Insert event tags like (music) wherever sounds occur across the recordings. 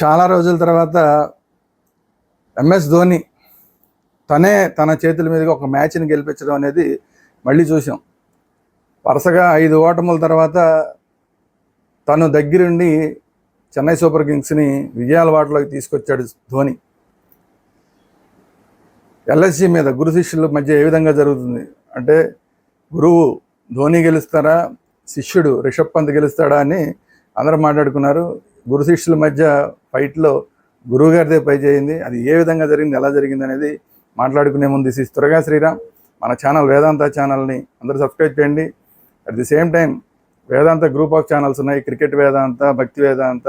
చాలా రోజుల తర్వాత ఎంఎస్ ధోని తనే తన చేతుల మీదుగా ఒక మ్యాచ్ని గెలిపించడం అనేది మళ్ళీ చూసాం వరుసగా ఐదు ఓటముల తర్వాత తను దగ్గరుండి చెన్నై సూపర్ కింగ్స్ని విజయాల వాటలోకి తీసుకొచ్చాడు ధోని. ఎల్ఎస్జి మీద గురు శిష్యుల మధ్య ఏ విధంగా జరుగుతుంది? అంటే గురువు ధోని గెలుస్తారా? శిష్యుడు రిషబ్ పంత్ గెలుస్తాడా అని అందరూ మాట్లాడుకున్నారు. గురు శిష్యుల మధ్య ఫైట్లో గురువుగారిదే పై చేయింది. అది ఏ విధంగా జరిగింది ఎలా జరిగింది అనేది మాట్లాడుకునే ముందు దిస్ త్వరగా శ్రీరామ్ మన ఛానల్ వేదాంత ఛానల్ని అందరూ సబ్స్క్రైబ్ చేయండి. At the same time Vedanta group of channels ఉన్నాయి. క్రికెట్ వేదాంత భక్తి వేదాంత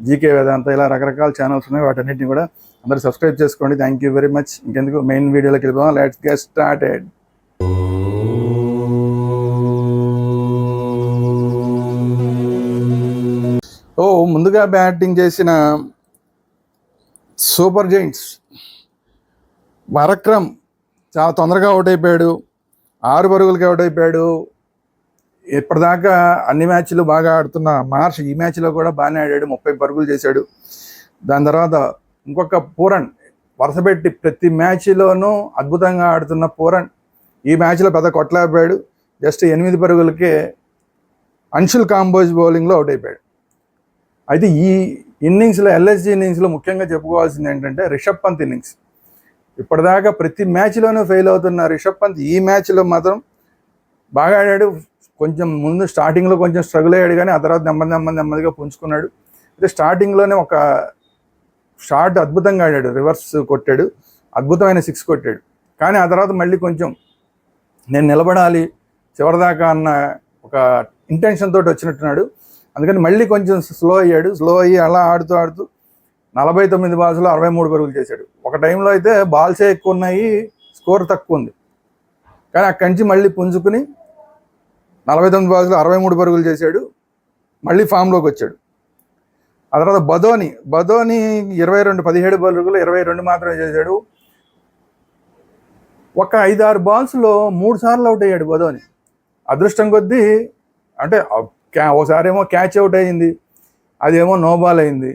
జీకే వేదాంత ఇలా రకరకాల ఛానల్స్ ఉన్నాయి. వాటన్నిటిని కూడా అందరూ సబ్స్క్రైబ్ చేసుకోండి. థ్యాంక్ యూ వెరీ మచ్ ఇంకెందుకు? మెయిన్ వీడియోలోకి వెళ్ళిపోదాం. లెట్స్ గెట్ స్టార్టెడ్ ముందుగా బ్యాటింగ్ చేసిన సూపర్ జైంట్స్ వరక్రమ్ చాలా తొందరగా అవుట్ అయిపోయాడు. ఆరు పరుగులకి అవుట్ అయిపోయాడు. ఇప్పటిదాకా అన్ని మ్యాచ్లు బాగా ఆడుతున్న మార్ష్ ఈ మ్యాచ్లో కూడా బాగానే ఆడాడు. ముప్పై పరుగులు చేశాడు. దాని తర్వాత ఇంకొక పూరణ్ వరుసపెట్టి ప్రతి మ్యాచ్లోనూ అద్భుతంగా ఆడుతున్న పూరణ్ ఈ మ్యాచ్లో పెద్ద కొట్టలేకపోయాడు జస్ట్ ఎనిమిది పరుగులకే అంశుల్ కాంబోజ్ బౌలింగ్లో అవుట్ అయిపోయాడు. అయితే ఈ ఇన్నింగ్స్లో ఎల్ఎస్జి ఇన్నింగ్స్లో ముఖ్యంగా చెప్పుకోవాల్సింది ఏంటంటే రిషబ్ పంత్ ఇన్నింగ్స్. ఇప్పటిదాకా ప్రతి మ్యాచ్లోనూ ఫెయిల్ అవుతున్న రిషబ్ పంత్ ఈ మ్యాచ్లో మాత్రం బాగా ఆడాడు. కొంచెం ముందు స్టార్టింగ్లో కొంచెం స్ట్రగుల్ అయ్యాడు కానీ ఆ తర్వాత నెమ్మది నెమ్మది నెమ్మదిగా పుంజుకున్నాడు. అయితే స్టార్టింగ్లోనే ఒక షాట్ అద్భుతంగా ఆడాడు. రివర్స్ కొట్టాడు. అద్భుతమైన సిక్స్ కొట్టాడు. కానీ ఆ తర్వాత మళ్ళీ కొంచెం నేను నిలబడాలి చివరిదాకా అన్న ఒక ఇంటెన్షన్ తోటి వచ్చినట్టున్నాడు. అందుకని మళ్ళీ కొంచెం స్లో అయ్యాడు. స్లో అయ్యి అలా ఆడుతూ ఆడుతూ నలభై తొమ్మిది బాల్స్లో అరవై మూడు పరుగులు చేశాడు. ఒక టైంలో అయితే బాల్సే ఎక్కువ ఉన్నాయి స్కోర్ తక్కువ ఉంది కానీ అక్కడి నుంచి మళ్ళీ పుంజుకుని నలభై తొమ్మిది బాల్స్లో అరవై మూడు పరుగులు చేశాడు. మళ్ళీ ఫామ్లోకి వచ్చాడు. ఆ తర్వాత బదోని బదోని ఇరవై రెండు పదిహేడు పరుగులు ఇరవై రెండు మాత్రమే చేశాడు. ఒక ఐదు ఆరు బాల్స్లో మూడు సార్లు అవుట్ అయ్యాడు బదోని. అదృష్టం కొద్దీ అంటే క్యా ఒకసారి ఏమో క్యాచ్ అవుట్ అయింది. అదేమో నో బాల్ అయింది.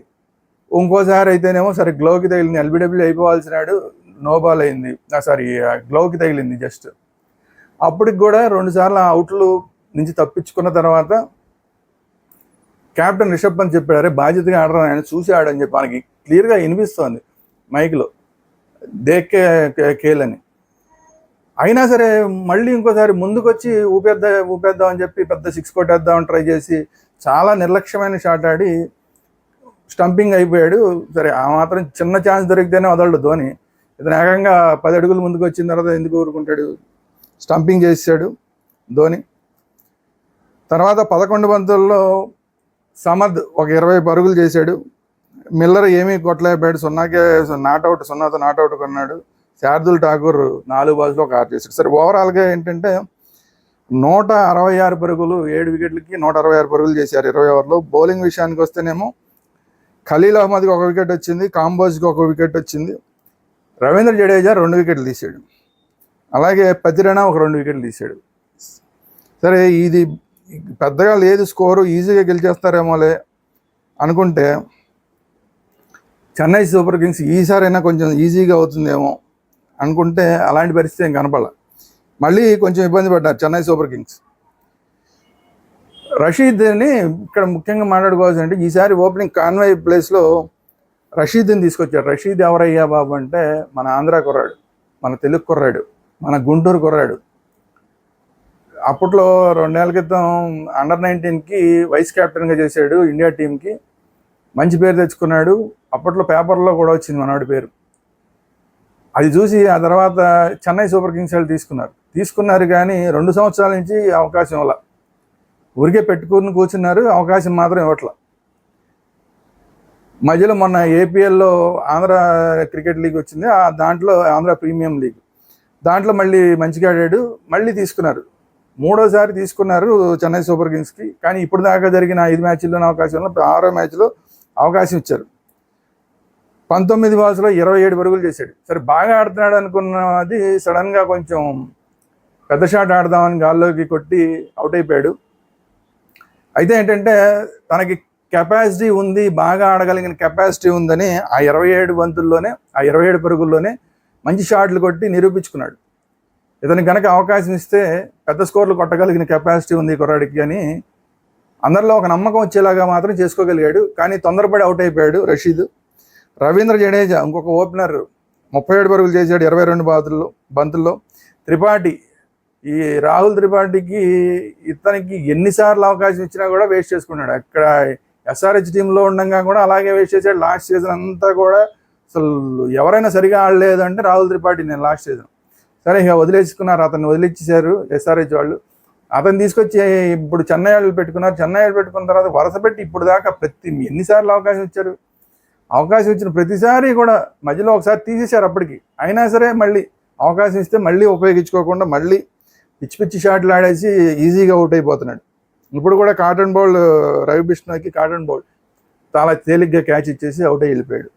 ఇంకోసారి అయితేనేమో సరే గ్లోకి తగిలింది. ఎల్బిడబ్ల్యూ అయిపోవాల్సినాడు నో బాల్ అయింది. సారీ గ్లోకి తగిలింది జస్ట్. అప్పటికి కూడా రెండుసార్లు ఆ అవుట్లు నుంచి తప్పించుకున్న తర్వాత కెప్టెన్ రిషబ్ పంత్ చెప్పాడు అరే బాధ్యతగా ఆడరా ఆయన చూసి ఆడని చెప్పి. మనకి క్లియర్గా వినిపిస్తోంది మైక్లో. దేకే కేలని అయినా సరే మళ్ళీ ఇంకోసారి ముందుకొచ్చి ఊపేద్దా ఊపేద్దాం అని చెప్పి పెద్ద సిక్స్ కొట్టేద్దామని ట్రై చేసి చాలా నిర్లక్ష్యమైన షాట్ ఆడి స్టంపింగ్ అయిపోయాడు. సరే ఆ మాత్రం చిన్న ఛాన్స్ దొరికితేనే వదలడు ధోని. ఇతను ఏకంగా పది అడుగులు ముందుకు వచ్చిన తర్వాత ఎందుకు ఊరుకుంటాడు? స్టంపింగ్ చేశాడు ధోని. తర్వాత పదకొండు బంతుల్లో సమద్ ఒక ఇరవై పరుగులు చేశాడు. మిల్లర్ ఏమీ కొట్టలేకపోయాడు. సున్నాకే నాట్అవుట్ సున్నాతో నాట్అవుట్ కొన్నాడు. శార్దుల్ ఠాకూర్ నాలుగు బాల్స్లో ఒక ఆరు చేశాడు. సరే ఓవరాల్గా ఏంటంటే నూట అరవై ఆరు పరుగులు ఏడు వికెట్లకి నూట అరవై ఆరు పరుగులు చేశారు ఇరవై ఓవర్లో. బౌలింగ్ విషయానికి వస్తేనేమో ఖలీల్ అహ్మద్కి ఒక వికెట్ వచ్చింది కాంబోజ్కి ఒక వికెట్ వచ్చింది. రవీంద్ర జడేజా రెండు వికెట్లు తీసాడు అలాగే పతిరేనా ఒక రెండు వికెట్లు తీసాడు సరే ఇది పెద్దగా లేదు స్కోరు ఈజీగా గెలిచేస్తారేమోలే అనుకుంటే చెన్నై సూపర్ కింగ్స్ ఈసారైనా కొంచెం ఈజీగా అవుతుందేమో అనుకుంటే అలాంటి పరిస్థితి ఏం కనపడ మళ్ళీ కొంచెం ఇబ్బంది పడ్డారు చెన్నై సూపర్ కింగ్స్. రషీద్ని ఇక్కడ ముఖ్యంగా మాట్లాడుకోవాల్సి అంటే ఈసారి ఓపెనింగ్ కాన్వై ప్లేస్లో రషీద్ని తీసుకొచ్చాడు రషీద్ ఎవరయ్యా బాబు అంటే మన ఆంధ్ర కుర్రాడు మన తెలుగు కుర్రాడు మన గుంటూరు కుర్రాడు. అప్పట్లో రెండేళ్ళ క్రితం అండర్ నైన్టీన్కి వైస్ కెప్టెన్గా చేశాడు ఇండియా టీంకి మంచి పేరు తెచ్చుకున్నాడు. అప్పట్లో పేపర్లో కూడా వచ్చింది మనవాడి పేరు. అది చూసి ఆ తర్వాత చెన్నై సూపర్ కింగ్స్ వాళ్ళు తీసుకున్నారు. తీసుకున్నారు కానీ రెండు సంవత్సరాల నుంచి అవకాశం ఇవ్వాల. ఊరికే పెట్టుకుని కూర్చున్నారు అవకాశం మాత్రం ఇవ్వట్ల. మధ్యలో మొన్న ఏపీఎల్లో ఆంధ్ర క్రికెట్ లీగ్ వచ్చింది ఆ దాంట్లో ఆంధ్ర ప్రీమియం లీగ్. దాంట్లో మళ్ళీ మంచిగా ఆడాడు మళ్ళీ తీసుకున్నారు. మూడోసారి తీసుకున్నారు చెన్నై సూపర్ కింగ్స్కి. కానీ ఇప్పుడు దాకా జరిగిన ఐదు మ్యాచ్ల్లోనే అవకాశంలో ఆరో మ్యాచ్లో అవకాశం ఇచ్చారు. పంతొమ్మిది బాల్స్లో ఇరవై ఏడు పరుగులు చేశాడు. సరే బాగా ఆడుతున్నాడు అనుకున్నది సడన్గా కొంచెం పెద్ద షాట్ ఆడదామని గాల్లోకి కొట్టి అవుట్ అయిపోయాడు. అయితే ఏంటంటే తనకి కెపాసిటీ ఉంది బాగా ఆడగలిగిన కెపాసిటీ ఉందని ఆ ఇరవై ఏడు బంతుల్లోనే ఆ ఇరవై ఏడు పరుగుల్లోనే మంచి షాట్లు కొట్టి నిరూపించుకున్నాడు. ఇతనికి కనుక అవకాశం ఇస్తే పెద్ద స్కోర్లు కొట్టగలిగిన కెపాసిటీ ఉంది కుర్రాడికి అని అందరిలో ఒక నమ్మకం వచ్చేలాగా మాత్రం చేసుకోగలిగాడు. కానీ తొందరపడి అవుట్ అయిపోయాడు రషీద్. రవీంద్ర జడేజా ఇంకొక ఓపెనర్ ముప్పై ఏడు పరుగులు చేశాడు ఇరవై రెండు బాతుల్లో బంతుల్లో. త్రిపాఠి ఈ రాహుల్ త్రిపాఠికి ఇతనికి ఎన్నిసార్లు అవకాశం ఇచ్చినా కూడా వేస్ట్ చేసుకున్నాడు. అక్కడ ఎస్ఆర్హెచ్ టీంలో ఉండగా కూడా అలాగే వేస్ట్ చేశాడు. లాస్ట్ సీజన్ అంతా కూడా అసలు ఎవరైనా సరిగా ఆడలేదు అంటే రాహుల్ త్రిపాఠి నేను లాస్ట్ సీజన్ సరే ఇక వదిలేసుకున్నారు. అతన్ని వదిలిచ్చేసారు ఎస్ఆర్హెచ్ వాళ్ళు. అతను తీసుకొచ్చి ఇప్పుడు చెన్నై వాళ్ళు పెట్టుకున్నారు. చెన్నై వాళ్ళు పెట్టుకున్న తర్వాత వరుస పెట్టి ఇప్పుడు దాకా ప్రతి ఎన్నిసార్లు అవకాశం ఇచ్చారు. అవకాశం ఇచ్చిన ప్రతిసారి కూడా మధ్యలో ఒకసారి తీసేశారు అప్పటికి. అయినా సరే మళ్ళీ అవకాశం ఇస్తే మళ్ళీ ఉపయోగించుకోకుండా మళ్ళీ పిచ్చి పిచ్చి షాట్లు ఆడేసి ఈజీగా అవుట్ అయిపోతున్నాడు. ఇప్పుడు కూడా కాటన్ బౌల్ రవి బిష్ణుకి కాటన్ బౌల్ చాలా తేలిగ్గా క్యాచ్ ఇచ్చేసి అవుట్ అయి వెళ్ళిపోయాడు.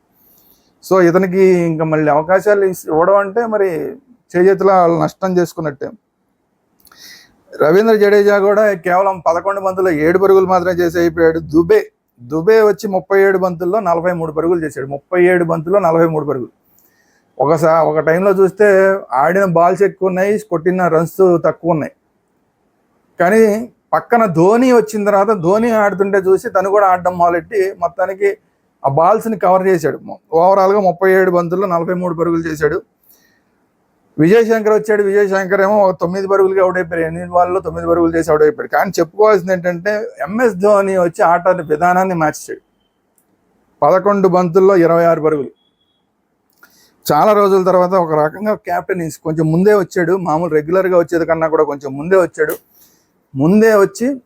సో ఇతనికి ఇంకా మళ్ళీ అవకాశాలు ఇవ్వడం అంటే మరి చేజేతిలో వాళ్ళు నష్టం చేసుకున్నట్టే. రవీంద్ర జడేజా కూడా కేవలం పదకొండు మందిలో ఏడు పరుగులు మాత్రమే చేసి అయిపోయాడు. దుబే దుబే వచ్చి ముప్పై ఏడు బంతుల్లో నలభై మూడు పరుగులు చేశాడు. ముప్పై ఏడు బంతుల్లో నలభై మూడు పరుగులు. ఒకసారి ఒక టైంలో చూస్తే ఆడిన బాల్స్ ఎక్కువ ఉన్నాయి కొట్టిన రన్స్ తక్కువ ఉన్నాయి. కానీ పక్కన ధోని వచ్చిన తర్వాత ధోని ఆడుతుంటే చూసి తను కూడా ఆడడం మొదలెట్టి మొత్తానికి ఆ బాల్స్ని కవర్ చేశాడు. ఓవరాల్గా ముప్పై ఏడు బంతుల్లో నలభై మూడు పరుగులు చేశాడు. విజయశంకర్ వచ్చాడు విజయశంకర్ ఏమో ఒక తొమ్మిది పరుగులకి అవుట్ అయిపోయాడు ఎనిమిది బాల్లో తొమ్మిది పరుగులు చేసి అవుట్ అయిపోయాడు కానీ చెప్పుకోవాల్సింది ఏంటంటే ఎంఎస్ ధోని వచ్చి ఆట విధానాన్ని మార్చాడు పదకొండు బంతుల్లో ఇరవై ఆరు పరుగులు. చాలా రోజుల తర్వాత ఒక రకంగా క్యాప్టెన్ కొంచెం ముందే వచ్చాడు. మామూలు రెగ్యులర్గా వచ్చేది కన్నా కూడా కొంచెం ముందే వచ్చాడు. ముందే వచ్చి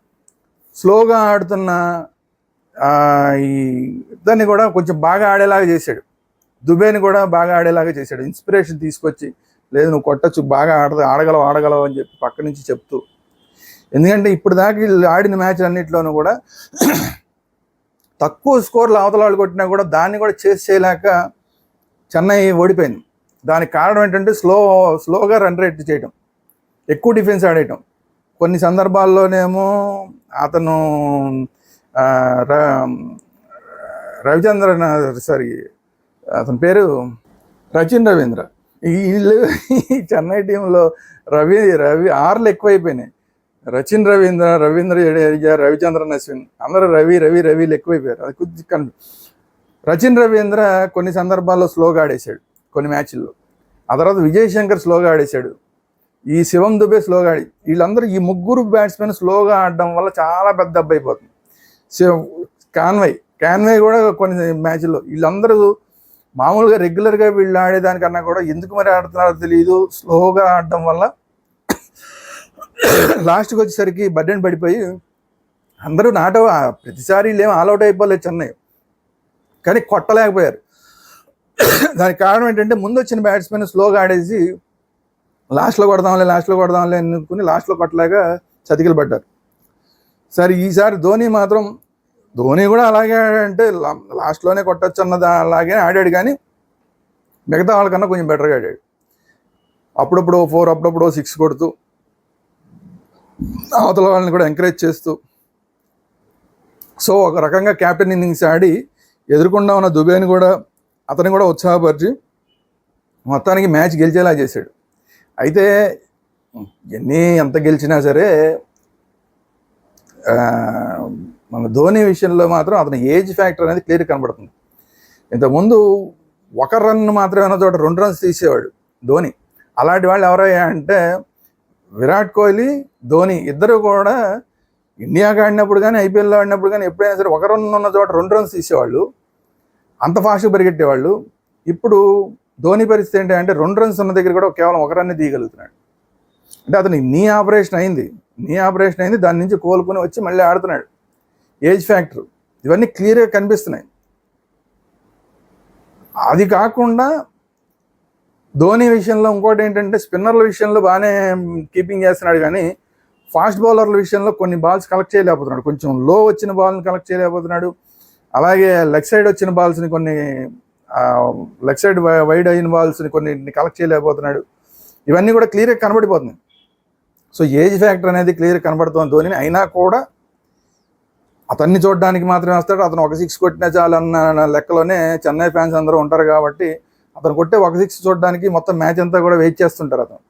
స్లోగా ఆడుతున్న ఈ దాన్ని కూడా కొంచెం బాగా ఆడేలాగా చేశాడు. దుబేని కూడా బాగా ఆడేలాగా చేశాడు. ఇన్స్పిరేషన్ తీసుకొచ్చి లేదు నువ్వు కొట్టచ్చు బాగా ఆడదు ఆడగలవు ఆడగలవు అని చెప్పి పక్క నుంచి చెప్తూ. ఎందుకంటే ఇప్పుడు దాకా వీళ్ళు ఆడిన మ్యాచ్లు అన్నింటిలోనూ కూడా తక్కువ స్కోర్లు అవతల వాళ్ళు కొట్టినా కూడా దాన్ని కూడా చేసి చేయలేక చెన్నై ఓడిపోయింది. దానికి కారణం ఏంటంటే స్లో స్లోగా రన్ రేట్ చేయడం ఎక్కువ డిఫెన్స్ ఆడేయటం. కొన్ని సందర్భాల్లోనేమో అతను ఆ, రవిచంద్రన్ సారీ అతని పేరు రచిన్ రవీంద్ర. వీళ్ళు ఈ చెన్నై టీంలో రవి రవి ఆర్లు ఎక్కువైపోయినాయి. రచిన్ రవీంద్ర రవీంద్ర జడేజా రవిచంద్రన్ అశ్విన్ అందరూ రవి రవి రవిలు ఎక్కువైపోయారు. అది కొద్ది కన్ రచిన్ రవీంద్ర కొన్ని సందర్భాల్లో స్లోగా ఆడేశాడు కొన్ని మ్యాచ్ల్లో. ఆ తర్వాత విజయ్ శంకర్ స్లోగా ఆడేశాడు. ఈ శివం దుబే స్లోగా ఆడి వీళ్ళందరూ ఈ ముగ్గురు బ్యాట్స్మెన్ స్లోగా ఆడడం వల్ల చాలా పెద్ద దెబ్బ అయిపోతుంది. శివ కాన్వై కాన్వై కూడా కొన్ని మ్యాచ్ల్లో. వీళ్ళందరూ మామూలుగా రెగ్యులర్గా వీళ్ళు ఆడేదానికన్నా కూడా ఎందుకు మరి ఆడుతున్నారో తెలియదు స్లోగా ఆడటం వల్ల లాస్ట్కి వచ్చేసరికి బడ్డెన్ పడిపోయి అందరూ నాట ప్రతిసారి వీళ్ళేం ఆల్అౌట్ అయిపోలేదు చెన్నై. కానీ కొట్టలేకపోయారు. దానికి కారణం ఏంటంటే ముందు వచ్చిన బ్యాట్స్మెన్ స్లోగా ఆడేసి లాస్ట్లో కొడదాంలే లాస్ట్లో కొడదాంలే అనుకుని లాస్ట్లో కొట్టలేక చతికిలు పడ్డారు సరే ఈసారి ధోని మాత్రం ధోని కూడా అలాగే అంటే లాస్ట్లోనే కొట్టచ్చు అన్నది అలాగే ఆడాడు కానీ మిగతా వాళ్ళకన్నా కొంచెం బెటర్గా ఆడాడు. అప్పుడప్పుడు ఫోర్ అప్పుడప్పుడు సిక్స్ కొడుతూ అవతల వాళ్ళని కూడా ఎంకరేజ్ చేస్తూ సో ఒక రకంగా క్యాప్టెన్ ఇన్నింగ్స్ ఆడి ఎదుర్కొండా ఉన్న దుబేని కూడా అతని కూడా ఉత్సాహపరిచి మొత్తానికి మ్యాచ్ గెలిచేలా చేశాడు. అయితే ఎన్ని ఎంత గెలిచినా సరే మన ధోని విషయంలో మాత్రం అతని ఏజ్ ఫ్యాక్టర్ అనేది క్లియర్ కనబడుతుంది. ఇంతకుముందు ఒక రన్ మాత్రమే ఉన్న చోట రెండు రన్స్ తీసేవాడు ధోని. అలాంటి వాళ్ళు ఎవరయ్యా అంటే విరాట్ కోహ్లీ ధోని ఇద్దరు కూడా ఇండియాకి ఆడినప్పుడు కానీ ఐపీఎల్లో ఆడినప్పుడు కానీ ఎప్పుడైనా సరే ఒక రన్ ఉన్న చోట రెండు రన్స్ తీసేవాళ్ళు. అంత ఫాస్ట్గా పరిగెట్టేవాళ్ళు. ఇప్పుడు ధోని పరిస్థితి ఏంటి అంటే రెండు రన్స్ ఉన్న దగ్గర కూడా కేవలం ఒక రన్నే తీయగలుగుతున్నాడు. అంటే అతనికి నీ ఆపరేషన్ అయింది. నీ ఆపరేషన్ అయింది. దాని నుంచి కోలుకుని వచ్చి మళ్ళీ ఆడుతున్నాడు. ఏజ్ ఫ్యాక్టర్ ఇవన్నీ క్లియర్గా కనిపిస్తున్నాయి. అది కాకుండా ధోని విషయంలో ఇంకోటి ఏంటంటే స్పిన్నర్ల విషయంలో బాగానే కీపింగ్ చేస్తున్నాడు కానీ ఫాస్ట్ బౌలర్ల విషయంలో కొన్ని బాల్స్ కలెక్ట్ చేయలేకపోతున్నాడు. కొంచెం లో వచ్చిన బాల్ని కలెక్ట్ చేయలేకపోతున్నాడు. అలాగే లెగ్ సైడ్ వచ్చిన బాల్స్ని కొన్ని లెగ్ సైడ్ వైడ్ అయిన బాల్స్ని కొన్ని కలెక్ట్ చేయలేకపోతున్నాడు. ఇవన్నీ కూడా క్లియర్గా కనబడిపోతున్నాయి. సో ఏజ్ ఫ్యాక్టర్ అనేది క్లియర్ కనబడుతుంది ధోని అయినా కూడా అతన్ని చూడడానికి మాత్రమే వస్తాడు. అతను ఒక సిక్స్ కొట్టినా చాలన్న లెక్కలోనే చెన్నై ఫ్యాన్స్ అందరూ ఉంటారు కాబట్టి అతను కొట్టే ఒక సిక్స్ చూడడానికి మొత్తం మ్యాచ్ అంతా కూడా వెయిట్ చేస్తుంటారు అతను.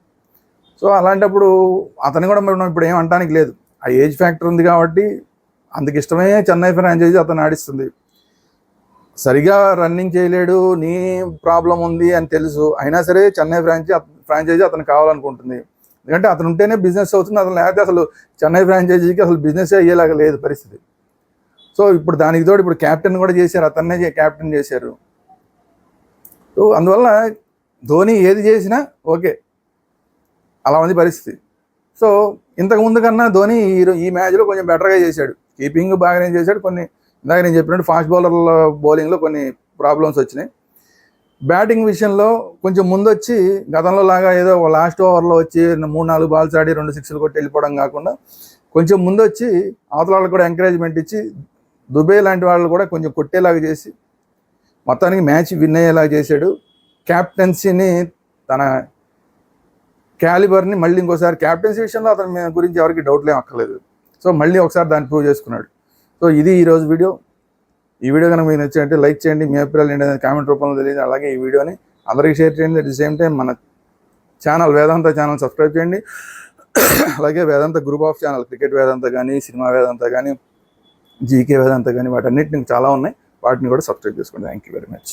సో అలాంటప్పుడు అతను కూడా మనం ఇప్పుడు ఏం అనడానికి లేదు. ఆ ఏజ్ ఫ్యాక్టర్ ఉంది కాబట్టి అందుకు ఇష్టమే చెన్నై ఫ్రాంచైజీ అతను ఆడిస్తుంది. సరిగా రన్నింగ్ చేయలేడు నీ ప్రాబ్లం ఉంది అని తెలుసు. అయినా సరే చెన్నై ఫ్రాంచైజీ ఫ్రాంచైజీ అతను కావాలనుకుంటుంది. ఎందుకంటే అతను ఉంటేనే బిజినెస్ అవుతుంది. అతను లేకపోతే అసలు చెన్నై ఫ్రాంచైజీకి అసలు బిజినెస్ అయ్యేలాగా లేదు పరిస్థితి. సో ఇప్పుడు దానికి తోడు ఇప్పుడు క్యాప్టెన్ కూడా చేశారు అతన్నే క్యాప్టెన్ చేశారు. సో అందువల్ల ధోని ఏది చేసినా ఓకే. అలా ఉంది పరిస్థితి. సో ఇంతకు ముందు కన్నా ధోని ఈ మ్యాచ్లో కొంచెం బెటర్గా చేశాడు. కీపింగ్ బాగానే చేశాడు కొన్ని ఇందాక నేను చెప్పినట్టు ఫాస్ట్ బౌలర్ల బౌలింగ్లో కొన్ని ప్రాబ్లమ్స్ వచ్చినాయి. బ్యాటింగ్ విషయంలో కొంచెం ముందు వచ్చి గతంలో లాగా ఏదో లాస్ట్ ఓవర్లో వచ్చి మూడు నాలుగు బాల్స్ ఆడి రెండు సిక్స్లు కొట్టి వెళ్ళిపోవడం కాకుండా కొంచెం ముందు వచ్చి అవతల వాళ్ళకి కూడా ఎంకరేజ్మెంట్ ఇచ్చి దుబే లాంటి వాళ్ళు కూడా కొంచెం కొట్టేలాగా చేసి మొత్తానికి మ్యాచ్ విన్ అయ్యేలాగా చేశాడు. క్యాప్టెన్సీని తన క్యాలిబర్ని మళ్ళీ ఇంకోసారి క్యాప్టెన్సీ విషయంలో అతని గురించి ఎవరికి డౌట్లేం అక్కర్లేదు. సో మళ్ళీ ఒకసారి దాన్ని ప్రూవ్ చేసుకున్నాడు. సో ఇది ఈరోజు వీడియో. ఈ వీడియో కనుక మీకు నచ్చినట్టే లైక్ చేయండి. మీ అభిప్రాయాలు ఏంటనేది కామెంట్ రూపంలో తెలియదు అలాగే ఈ వీడియోని అందరికీ షేర్ చేయండి. అట్ ది సేమ్ టైం మన ఛానల్ వేదాంత ఛానల్ సబ్స్క్రైబ్ చేయండి. (coughs) అలాగే Vedanta group of channel cricket Vedanta కానీ సినిమా వేదాంత కానీ జీకే వేదాంత కానీ వాటన్నిటిని చాలా ఉన్నాయి. వాటిని కూడా సబ్స్క్రైబ్ చేసుకోండి. Thank you very much